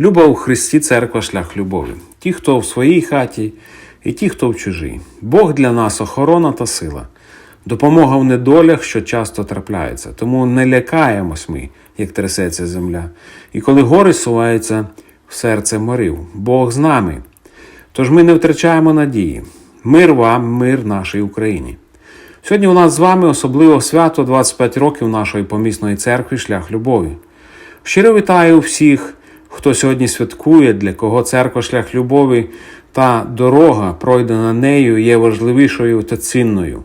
Люба у Христі церква шлях любові. Ті, хто в своїй хаті, і ті, хто в чужій. Бог для нас охорона та сила, допомога в недолях, що часто трапляються. Тому не лякаємось ми, як трясеться земля. І коли гори суваються в серце морів, Бог з нами. Тож ми не втрачаємо надії. Мир вам, мир нашій Україні. Сьогодні у нас з вами особливо свято 25 років нашої помісної церкви Шлях Любові. Щиро вітаю всіх, хто сьогодні святкує, для кого церква Шлях Любові та дорога, пройдена нею, є важливішою та цінною.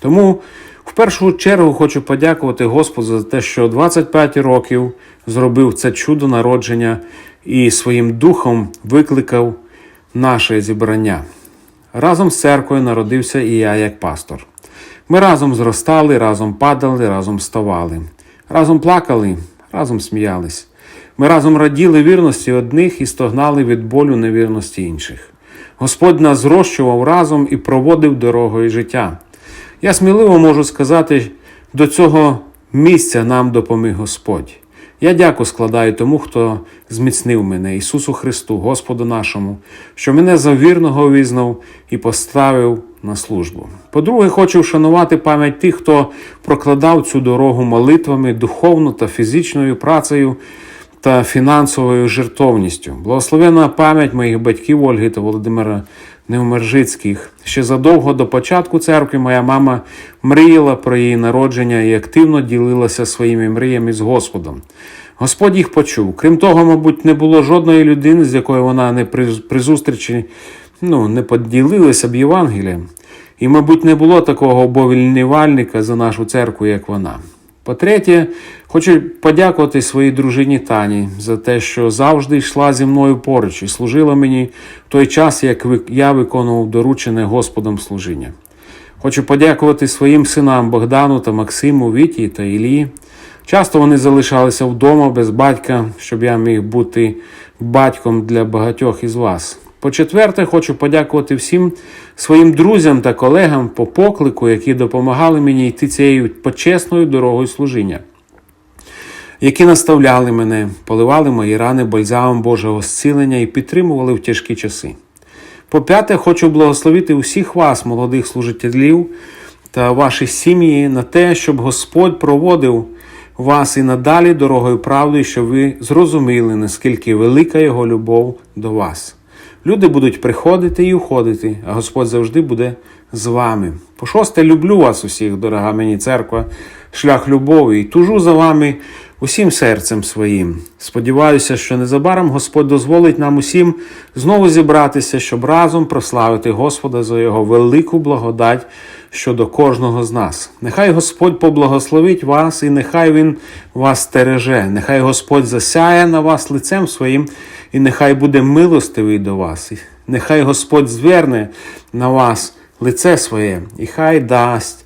Тому в першу чергу хочу подякувати Господу за те, що 25 років зробив це чудо народження і своїм духом викликав наше зібрання. Разом з церквою народився і я як пастор. Ми разом зростали, разом падали, разом вставали, разом плакали, разом сміялись. Ми разом раділи вірності одних і стогнали від болю невірності інших. Господь нас зрощував разом і проводив дорогою життя. Я сміливо можу сказати, до цього місця нам допоміг Господь. Я дяку складаю тому, хто зміцнив мене, Ісусу Христу, Господу нашому, що мене за вірного визнав і поставив на службу. По-друге, хочу вшанувати пам'ять тих, хто прокладав цю дорогу молитвами, духовно та фізичною працею та фінансовою жертовністю. Благословена пам'ять моїх батьків Ольги та Володимира Невмержицьких. Ще задовго до початку церкви моя мама мріяла про її народження і активно ділилася своїми мріями з Господом. Господь їх почув. Крім того, мабуть, не було жодної людини, з якою вона не при, при зустрічі ну, не поділилася б Євангелієм. І, мабуть, не було такого обовільнювальника за нашу церкву, як вона. По-третє, хочу подякувати своїй дружині Тані за те, що завжди йшла зі мною поруч і служила мені в той час, як я виконував доручене Господом служіння. Хочу подякувати своїм синам Богдану та Максиму, Віті та Ілії. Часто вони залишалися вдома без батька, щоб я міг бути батьком для багатьох із вас. По-четверте, хочу подякувати всім своїм друзям та колегам по поклику, які допомагали мені йти цією почесною дорогою служіння які наставляли мене, поливали мої рани бальзамом Божого зцілення і підтримували в тяжкі часи. По-п'яте, хочу благословити усіх вас, молодих служителів та ваші сім'ї, на те, щоб Господь проводив вас і надалі дорогою правди, щоб ви зрозуміли, наскільки велика Його любов до вас. Люди будуть приходити і уходити, а Господь завжди буде з вами. По шосте, люблю вас усіх, дорога мені церква, шлях любові, і тужу за вами усім серцем своїм. Сподіваюся, що незабаром Господь дозволить нам усім знову зібратися, щоб разом прославити Господа за Його велику благодать щодо кожного з нас. Нехай Господь поблагословить вас, і нехай Він вас стереже, нехай Господь засяє на вас лицем своїм, і нехай буде милостивий до вас. Нехай Господь зверне на вас лице своє, і хай дасть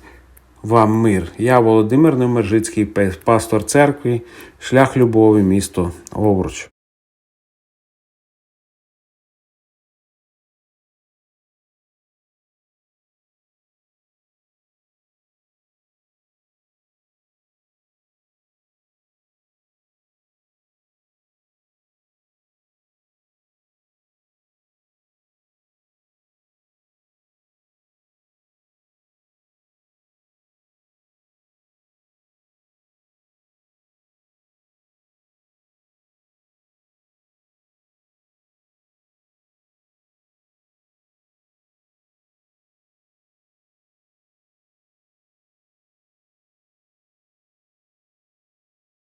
вам мир. Я Володимир Немержицький, пастор церкви, шлях любові, місто Овруч.